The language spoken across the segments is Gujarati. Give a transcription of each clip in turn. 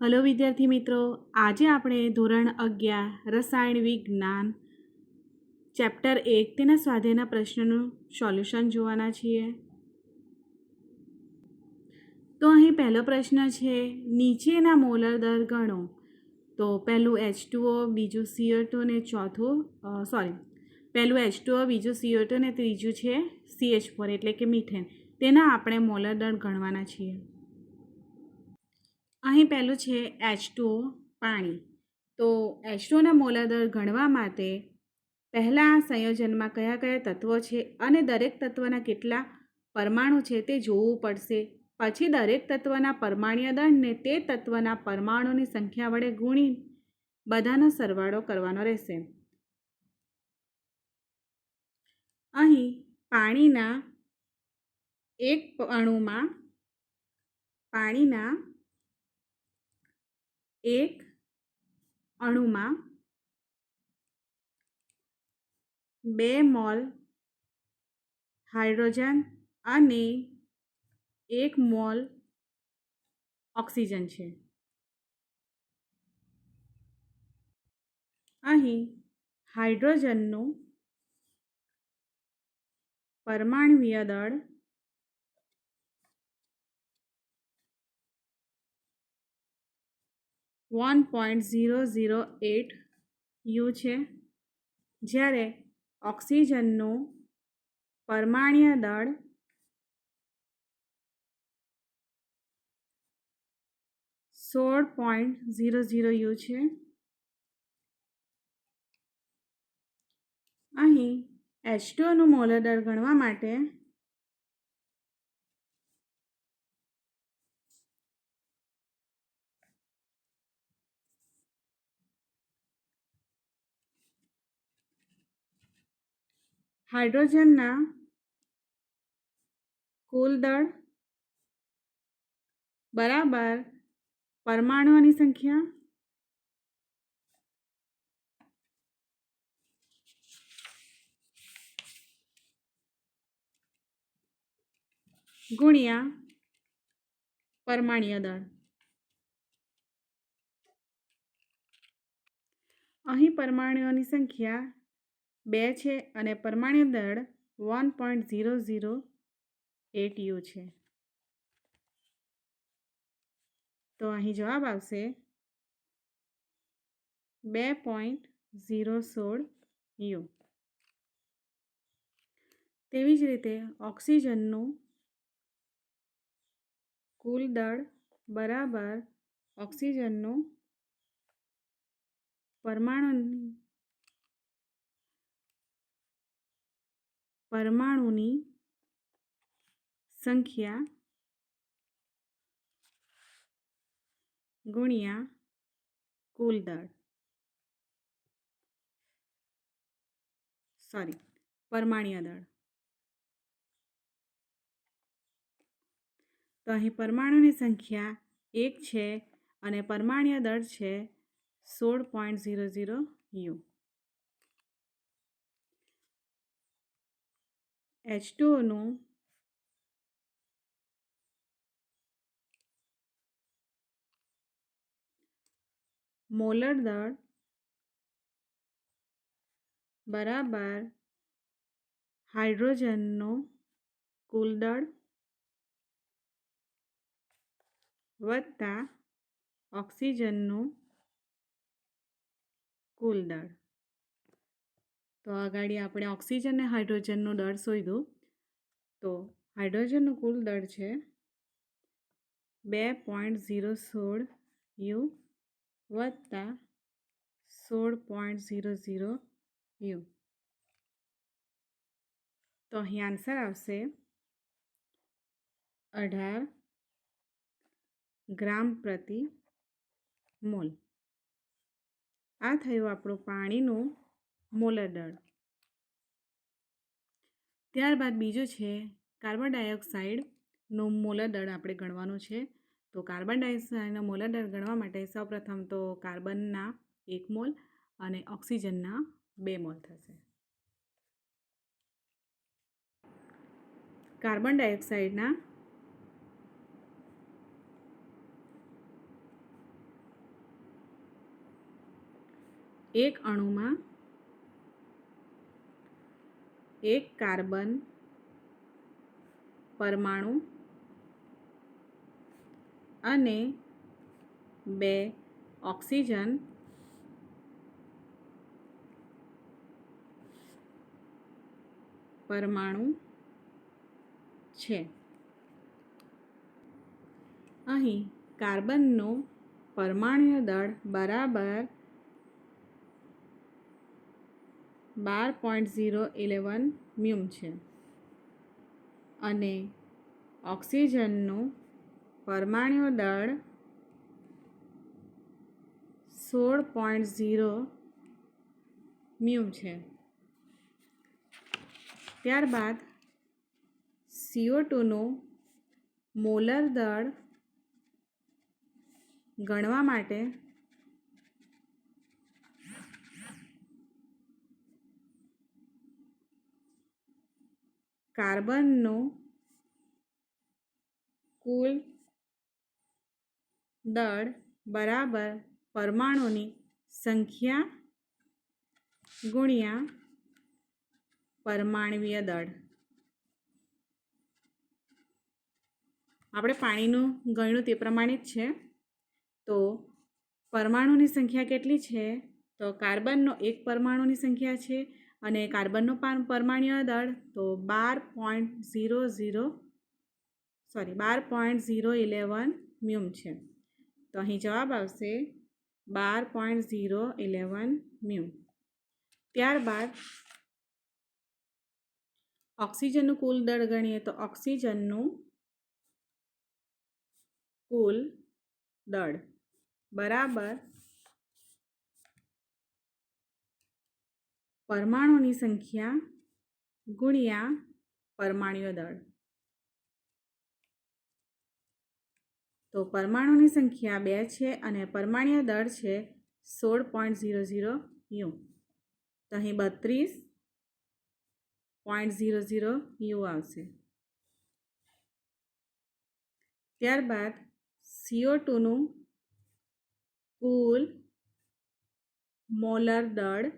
હલો વિદ્યાર્થી મિત્રો, આજે આપણે ધોરણ અગિયાર, રસાયણ વિજ્ઞાન, ચેપ્ટર એક તેના સ્વાધ્યાયના પ્રશ્નનું સોલ્યુશન જોવાના છીએ. તો અહીં પહેલો પ્રશ્ન છે, નીચેના મોલર દર ગણો. તો પહેલું એચ ટુઓ બીજું સીઓ ટુ ને ચોથું સોરી પહેલું એચ ટુઓ બીજું સીઓ ટુ ને ત્રીજું છે સીએચ ફોર એટલે કે મીઠેન તેના આપણે મોલર દર ગણવાના છીએ. અહીં પહેલું છે એચ ટુઓ પાણી. તો એચ ટુઓના મોલર દર ગણવા માટે પહેલાં સંયોજનમાં કયા કયા તત્વો છે અને દરેક તત્વના કેટલા પરમાણુ છે તે જોવું પડશે. પછી દરેક તત્વના પરમાણ્ય દળને તે તત્વના પરમાણુની સંખ્યા વડે ગુણી બધાનો સરવાળો કરવાનો રહેશે. અહીં પાણીના એક અણુમાં પાણીના એક અણુમાં બે મોલ હાઇડ્રોજન અને એક મોલ ઓક્સિજન છે. અહીં હાઇડ્રોજનનું પરમાણવીય દળ one point zero zero eight u છે. જ્યારે ઓક્સિજનનું પરમાણ્ય દળ સોળ પોઈન્ટ ઝીરો ઝીરો યુ છે. અહીં એચ ટુનું મોલર દળ ગણવા માટે હાઇડ્રોજનના કુલ દળ બરાબર પરમાણુઓની સંખ્યા ગુણ્યા પરમાણીય દળ. અહીં પરમાણુઓની સંખ્યા બે છે અને પરમાણ્ય દળ one point zero zero eight u છે. તો અહીં જવાબ આવશે બે પોઈન્ટ ઝીરો સોળ યુ તેવી જ રીતે ઓક્સિજનનું કુલ દળ બરાબર ઓક્સિજનનું પરમાણુની પરમાણુની સંખ્યા ગુણ્યા કુલ દળ. સોરી પરમાણીય દળ. તો અહીં પરમાણુની સંખ્યા એક છે અને પરમાણીય દળ છે સોળ point zero zero u H ટુનું molar દળ બરાબર હાઇડ્રોજનનો કુલ દળ વત્તા ઓક્સિજનનું કુલ દળ તો આગળ આપણે ઓક્સિજન અને હાઇડ્રોજનનો દળ શોધ્યું તો હાઇડ્રોજનનું કુલ દળ છે બે પોઈન્ટ ઝીરો સોળ યુ વત્તા સોળ પોઈન્ટ ઝીરો ઝીરો યુ. તો અહીં આન્સર આવશે અઢાર ગ્રામ પ્રતિ મોલ. આ થયું આપણું પાણીનું મોલર દળ ત્યારબાદ બીજું છે કાર્બન ડાયોક્સાઇડનો મોલર દળ આપણે ગણવાનું છે. તો કાર્બન ડાયોક્સાઇડનો મોલર દળ ગણવા માટે સૌપ્રથમ તો કાર્બનના એક મોલ અને ઓક્સિજનના બે મોલ થશે. કાર્બન ડાયોક્સાઇડના એક અણુમાં એક કાર્બન પરમાણુ અને બે ઓક્સિજન પરમાણુ છે. અહીં કાર્બનનો પરમાણુય દળ બરાબર બાર પોઈન્ટ ઝીરો ઇલેવન મ્યુમ છે. અને ઓક્સિજનનું પરમાણુ દળ સોળ પોઈન્ટ ઝીરો મ્યુમ છે. ત્યારબાદ સીઓ ટુનું મોલર દળ ગણવા માટે કાર્બનનું કુલ દળ બરાબર પરમાણુની સંખ્યા ગુણ્યા પરમાણવીય દળ. આપણે પાણીનું ગણ્યું તે પ્રમાણે જ છે. તો પરમાણુની સંખ્યા કેટલી છે? તો કાર્બનનો એક પરમાણુની સંખ્યા છે. અને કાર્બનનો પરમાણ્ય દળ તો બાર પોઈન્ટ ઝીરો ઝીરો, સોરી, બાર પોઈન્ટ ઝીરો ઇલેવન મ્યુમ છે. તો અહીં જવાબ આવશે બાર પોઈન્ટ ઝીરો ઇલેવન મ્યુમ. ત્યારબાદ ઓક્સિજનનું કુલ દળ ગણીએ તો ઓક્સિજનનું કુલ દળ બરાબર પરમાણુની સંખ્યા ગુણ્યા પરમાણુય દળ. તો પરમાણુની સંખ્યા બે છે અને પરમાણ્વીય દળ છે સોળ પોઈન્ટ ઝીરો ઝીરો યુ. તો અહીં બત્રીસ પોઈન્ટ ઝીરો ઝીરો યુ આવશે. ત્યારબાદ સીઓ ટુનું કુલ મોલર દળ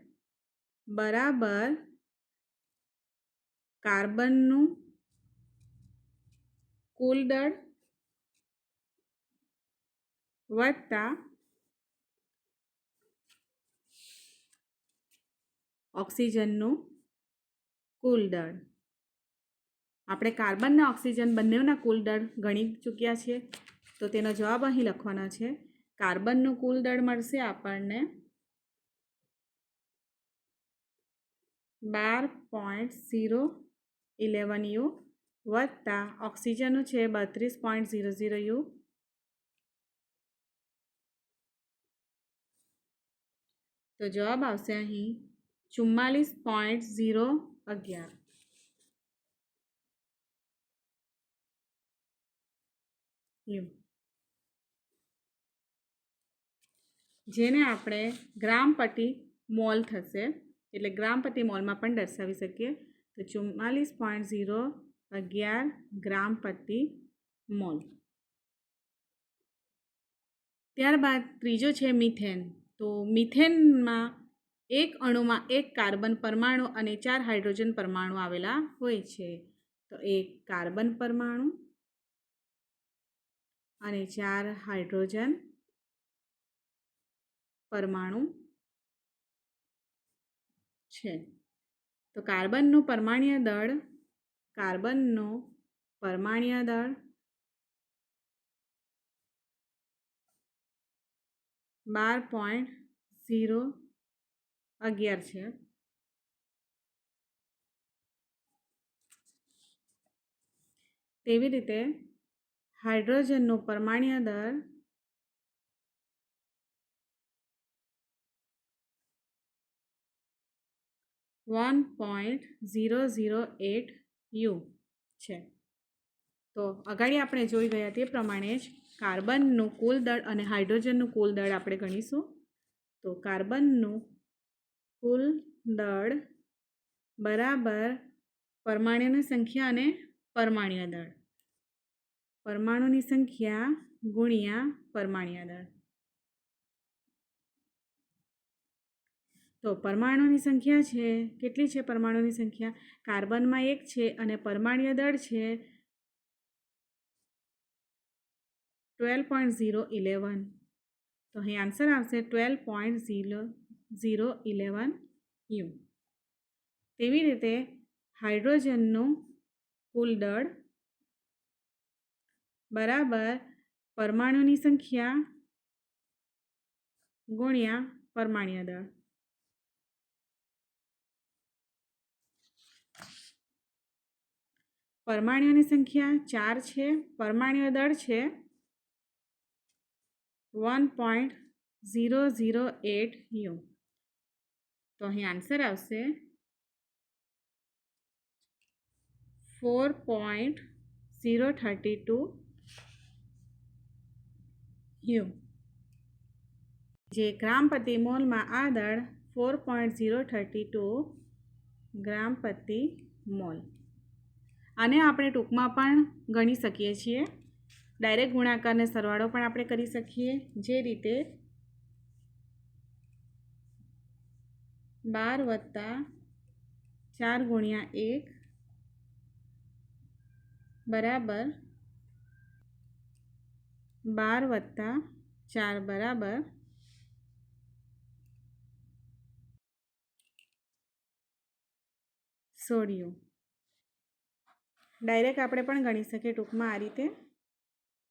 બરાબર. કાર્બનનું કુલ દળ વત્તા ઓક્સિજનનું કુલ દળ. આપણે કાર્બન ને ઓક્સિજન બંનેના કુલ દળ ગણી ચૂક્યા છે તો તેનો જવાબ અહીં લખવાનો છે. કાર્બનનું કુલ દળ મળશે આપણને બાર પોઈન્ટ ઝીરો ઇલેવન યુ વત્તા ઓક્સિજનનું છે બત્રીસ પોઈન્ટ ઝીરો ઝીરો યુ. તો જવાબ આવશે અહીં ચુમ્માલીસ પોઈન્ટ ઝીરો અગિયાર. જેને આપણે ગ્રામ પટી મોલ થશે. એટલે ગ્રામ પ્રતિ મોલમાં પણ દર્શાવી શકીએ. તો ચુમ્માલીસ પોઈન્ટ ઝીરો અગિયાર ગ્રામ પ્રતિ મોલ. ત્યારબાદ ત્રીજો છે મિથેન. તો મિથેનમાં એક અણુમાં એક કાર્બન પરમાણુ અને ચાર હાઇડ્રોજન પરમાણુ આવેલા હોય છે. તો એક કાર્બન પરમાણુ અને ચાર હાઇડ્રોજન પરમાણુ છે. તો કાર્બનનું પરમાણીય દળ, કાર્બનનું પરમાણીય દળ બાર પોઈન્ટ ઝીરો અગિયાર છે. તેવી રીતે હાઇડ્રોજનનું પરમાણીય દળ one point zero zero eight u છે. તો અગાડી આપણે જોઈ ગયા તે પ્રમાણે જ કાર્બનનું કુલ દળ અને હાઇડ્રોજનનું કુલ દળ આપણે ગણીશું. તો કાર્બનનું કુલ દળ બરાબર પરમાણુની સંખ્યા અને પરમાણીય દળ. પરમાણુની સંખ્યા ગુણ્યા પરમાણીય દળ. તો પરમાણુની સંખ્યા છે, કેટલી છે પરમાણુની સંખ્યા? કાર્બનમાં એક છે અને પરમાણ્વીય દળ છે ટ્વેલ્વ પોઈન્ટ ઝીરો ઇલેવન તો અહીં આન્સર આવશે twelve point zero zero eleven u તેવી રીતે હાઇડ્રોજનનું કુલ દળ બરાબર પરમાણુની સંખ્યા ગુણ્યા પરમાણ્ય દળ. પરમાણુઓની સંખ્યા ચાર છે, પરમાણ્ય દળ છે one point zero zero eight u તો અહીં આન્સર આવશે four point zero thirty two u જે ગ્રામ પ્રતિ મોલમાં આ દળ four point zero thirty two gram પ્રતિ મોલ. આને આપણે ટૂંકમાં પણ ગણી શકીએ છીએ. ડાયરેક્ટ ગુણાકારને સરવાળો પણ આપણે કરી શકીએ. જે રીતે બાર વત્તા ચાર ગુણ્યા એક બરાબર બાર વત્તા ચાર બરાબર સોળિયું ડાયરેક્ટ આપણે પણ ગણી શકીએ ટૂંકમાં આ રીતે.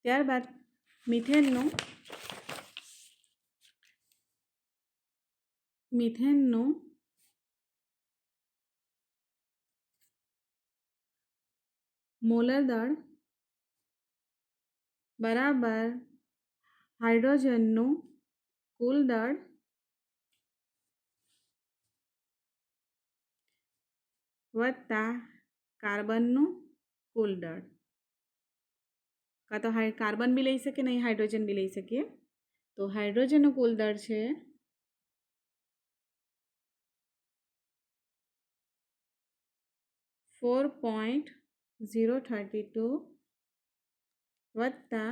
ત્યારબાદ મિથેનનું મિથેનનું મોલર દળ બરાબર હાઇડ્રોજનનું કુલ દળ વત્તા કાર્બનનું કુલ દળ. કાં તો કાર્બન બી લઈ શકીએ નહીં હાઇડ્રોજન બી લઈ શકીએ. તો હાઇડ્રોજનનું કુલ દળ છે four point zero thirty two વત્તા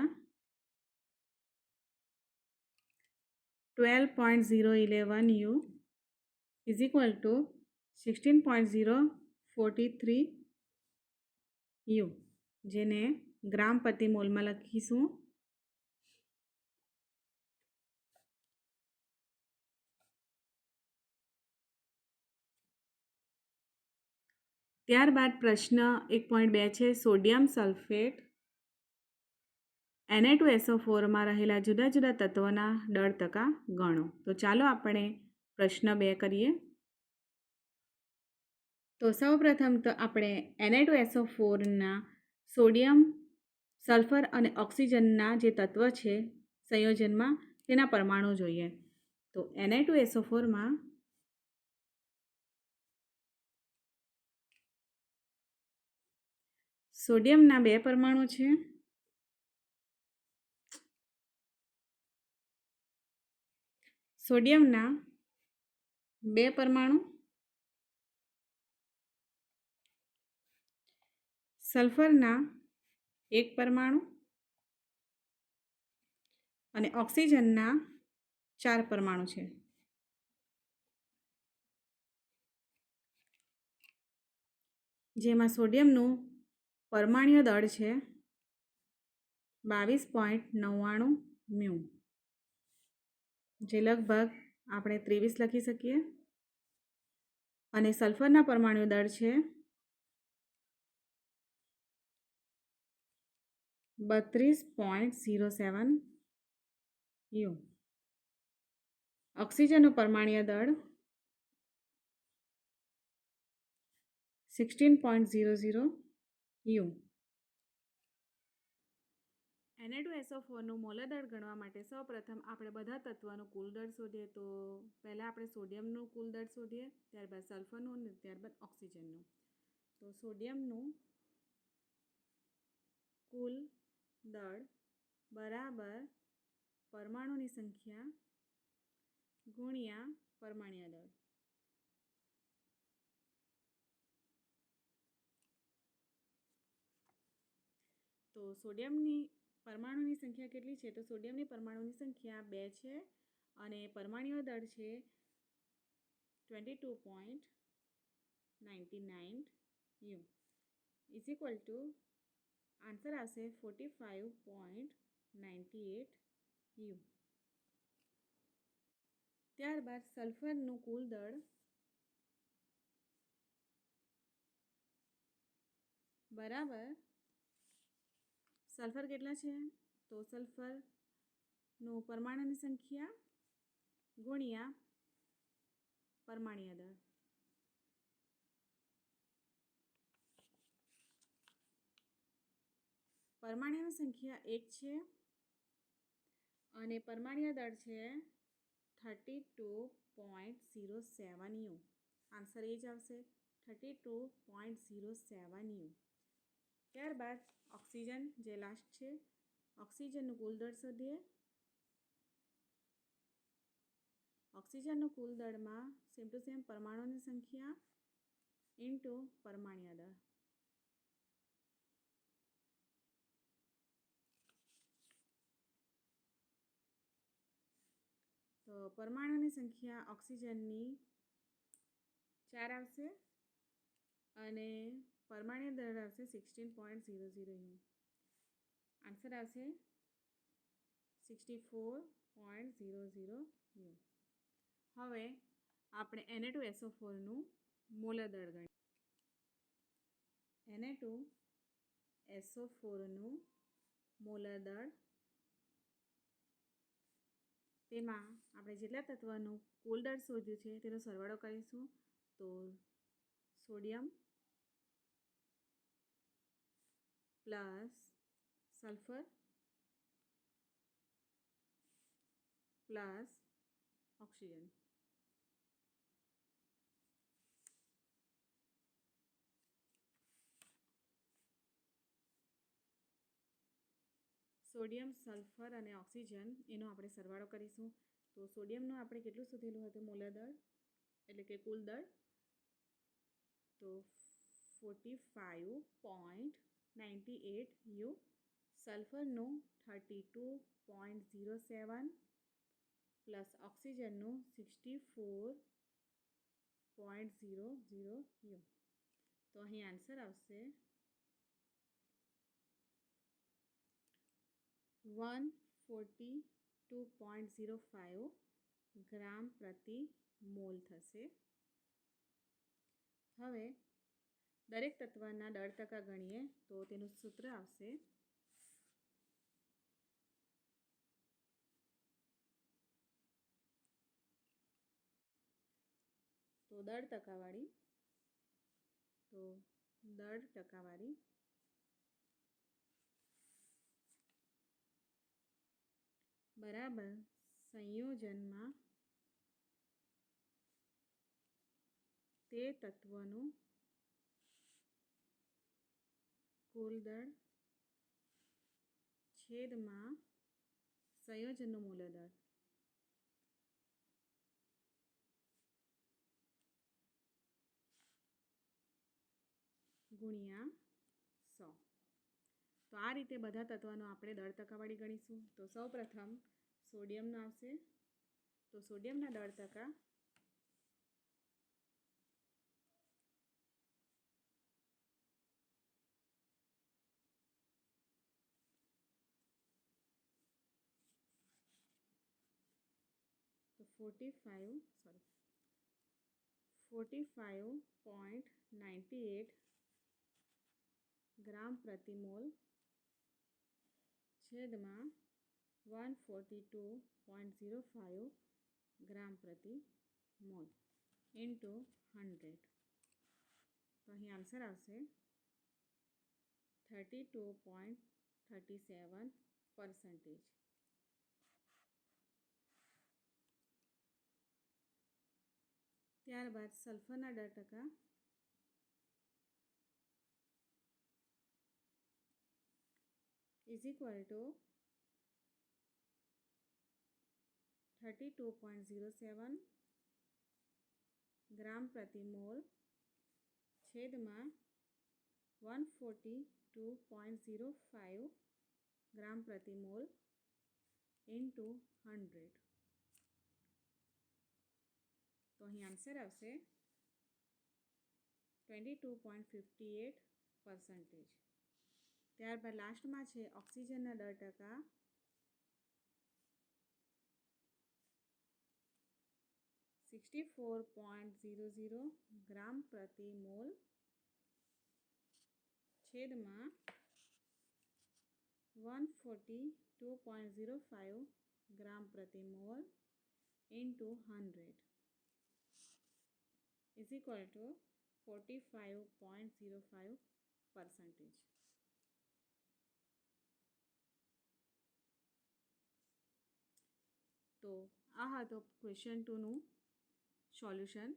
twelve point zero eleven u is equal to sixteen point zero forty three u, જેને ગ્રામ પ્રતિ મોલમાં લખીશું. ત્યારબાદ પ્રશ્ન એક પોઈન્ટ બે છે, સોડિયમ સલ્ફેટ એને ટુ એસો ફોરમાં રહેલા જુદા જુદા તત્વોના દળ ટકા ગણો. તો ચાલો આપણે પ્રશ્ન બે કરીએ. તો સૌ પ્રથમ તો આપણે એને ટુ એસો ફોરના સોડિયમ, સલ્ફર અને ઓક્સિજનના જે તત્વ છે સંયોજનમાં તેના પરમાણુ જોઈએ. તો એને ટુ એસો ફોરમાં સોડિયમના બે પરમાણુ છે. સોડિયમના બે પરમાણુ સલ્ફરના એક પરમાણુ અને ઓક્સિજનના ચાર પરમાણુ છે. જેમાં સોડિયમનું પરમાણ્ય દળ છે બાવીસ પોઈન્ટ નવ્વાણું મ્યુ. જે લગભગ આપણે ત્રેવીસ લખી શકીએ. અને સલ્ફરના પરમાણુ દળ છે બત્રીસ પોઈન્ટ ઝીરો સેવન યુ. ઓક્સિજનનું પરમાણીય દળ sixteen point zero zero u. એને ટુ એસો ફોરનું મોલદળ ગણવા માટે સૌપ્રથમ આપણે બધા તત્વનું કુલ દળ શોધીએ તો પહેલાં આપણે સોડિયમનું કુલ દળ શોધીએ, ત્યારબાદ સલ્ફરનું અને ત્યારબાદ ઓક્સિજનનું. તો સોડિયમનું કુલ દળ બરાબર પરમાણુની સંખ્યા ગુણ્યા પરમાણ્ય દળ. તો સોડિયમની પરમાણુની સંખ્યા કેટલી છે? તો સોડિયમની પરમાણુની સંખ્યા બે છે અને પરમાણ્વીય દળ છે twenty two point ninety nine u is equal to answer આવશે forty five point ninety eight u ત્યારબાદ સલ્ફરનું કુલ દળ બરાબર સલ્ફર કેટલા છે? તો સલ્ફરનું પરમાણુની સંખ્યા ગુણ્યા પરમાણીય દળ. પરમાણ્યની સંખ્યા એક છે અને પરમાણ્ય દળ છે thirty two point zero seven u. Answer એ જ આવશે, thirty two point zero seven u. ત્યારબાદ ઓક્સિજન જે લાસ્ટ છે, ઓક્સિજનનું કુલ દળ શોધીએ. ઓક્સિજનનું કુલ દળમાં સેમ ટુ સેમ પરમાણુની સંખ્યા ઇન્ટુ પરમાણ્ય દળ. પરમાણુની સંખ્યા ઓક્સિજનની ચાર આવશે અને પરમાણ્ય દર આવશે sixteen point zero zero u. Answer આવશે sixty four point zero zero u. હવે આપણે એને ટુ એસો ફોરનું મોલર દળ ગણીએ એને ટુ એસો ફોરનું મોલર દળ. તેમાં આપણે જેટલા તત્વનું કુલ દળ શોધ્યું છે તેનો સરવાળો કરીશું. તો sodium plus sulphur plus oxygen. Sodium, sulphur અને ઓક્સિજન એનો આપણે સરવાળો કરીશું. તો સોડિયમનું આપણે કેટલું શોધેલું હતું? મોલર દળ, એટલે કે કુલ દળ? તો forty five point ninety eight u સલ્ફરનું thirty two point zero seven plus ઓક્સિજનનું sixty four point zero zero u તો અહીં આન્સર આવશે. One forty two point zero five gram પ્રતિ મોલ થશે. હવે દરેક તત્વના દળ ટકા ગણીએ તો તેનું સૂત્ર આવશે. તો દળ ટકાવાળી, તો દળ ટકાવાળી બરાબર. સંયોજનમાં તે તત્વનું કુલ દળ છેદમાં સંયોજનનું મૂલદળ. ગુણ્યા આ રીતે બધા તત્વનો આપણે દળ ટકાવાળી ગણીશું. તો સૌ પ્રથમ સોડિયમનો આવશે. તો સોડિયમના દળ ટકા તો forty five sorry forty five point ninety eight gram પ્રતિ મોલ છેદમાં one forty two point zero five gram પ્રતિ મોલ ઇન્ટુ હંડ્રેડ તો અહીં આન્સર આવશે thirty two point thirty seven percentage ત્યારબાદ સલ્ફરના દળ ટકા is equal to thirty two point zero seven gram પ્રતિ મોલ છેદમાં one forty two point zero five gram પ્રતિ મોલ ઇન્ટુ હંડ્રેડ તો અહીં આન્સર આવશે twenty two point fifty eight percentage ત્યારબાદ લાસ્ટમાં છે ઓક્સિજનના દર ટકા. Sixty four point zero zero gram પ્રતિ મોલ છેદમાં one forty two point zero five gram પ્રતિ mole into hundred. Is equal to forty five point zero five percentage તો આ હતો ક્વેશ્ચન ટુનું સોલ્યુશન